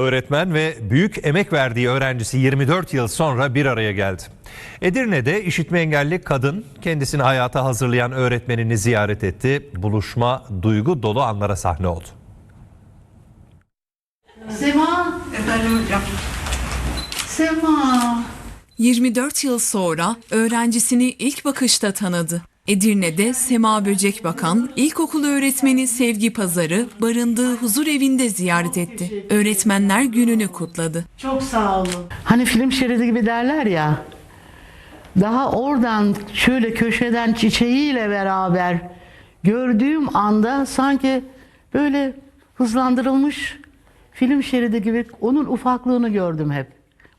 Öğretmen ve büyük emek verdiği öğrencisi 24 yıl sonra bir araya geldi. Edirne'de işitme engelli kadın kendisini hayata hazırlayan öğretmenini ziyaret etti. Buluşma duygu dolu anlara sahne oldu. Sema, Efendim hocam. Sema. 24 yıl sonra öğrencisini ilk bakışta tanıdı. Edirne'de Sema Böcek Bakan, ilkokul öğretmeni Sevgi Pazarı barındığı huzur evinde ziyaret etti. Öğretmenler gününü kutladı. Çok sağ olun. Hani film şeridi gibi derler ya. Daha oradan şöyle köşeden çiçeğiyle beraber gördüğüm anda sanki böyle hızlandırılmış film şeridi gibi onun ufaklığını gördüm hep.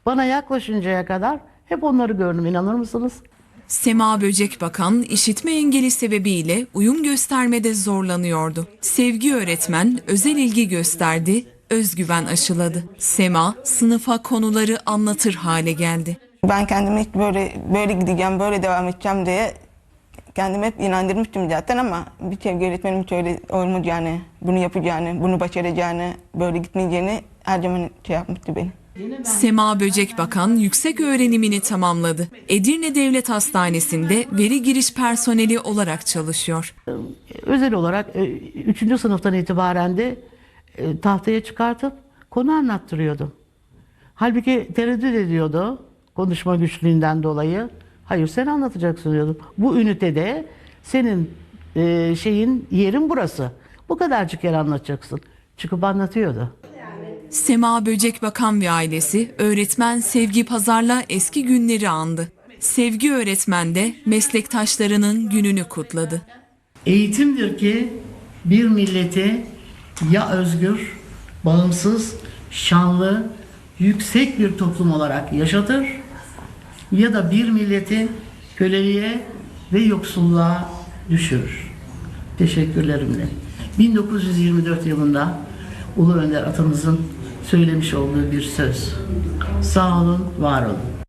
Bana yaklaşıncaya kadar hep onları gördüm inanır mısınız? Sema Böcek Bakan, işitme engeli sebebiyle uyum göstermede zorlanıyordu. Sevgi öğretmen özel ilgi gösterdi, özgüven aşıladı. Sema, sınıfa konuları anlatır hale geldi. Ben kendime hiç böyle böyle gideceğim, böyle devam edeceğim diye kendime hep inandırmıştım zaten ama bir sevgi öğretmenim hiç öyle olmayacağını, bunu yapacağını, bunu başaracağını, böyle gitmeyeceğini her zaman şey yapmıştı beni. Sema Böcek Bakan yüksek öğrenimini tamamladı. Edirne Devlet Hastanesi'nde veri giriş personeli olarak çalışıyor. özel olarak 3. sınıftan itibaren de e, tahtaya çıkartıp konu anlattırıyordum. Halbuki tereddüt ediyordu konuşma güçlüğünden dolayı. Hayır sen anlatacaksın diyordum. Bu ünitede senin e, şeyin yerin burası. Bu kadarcık yer anlatacaksın. Çıkıp anlatıyordu. Sema Böcek Bakan ve ailesi öğretmen Sevgi Pazar'la eski günleri andı. Sevgi öğretmen de meslektaşlarının gününü kutladı. Eğitimdir ki bir milleti ya özgür, bağımsız, şanlı, yüksek bir toplum olarak yaşatır ya da bir milleti köleliğe ve yoksulluğa düşürür. Teşekkürlerimle. 1924 yılında Ulu Önder atamızın söylemiş olduğu bir söz. Sağ olun, var olun.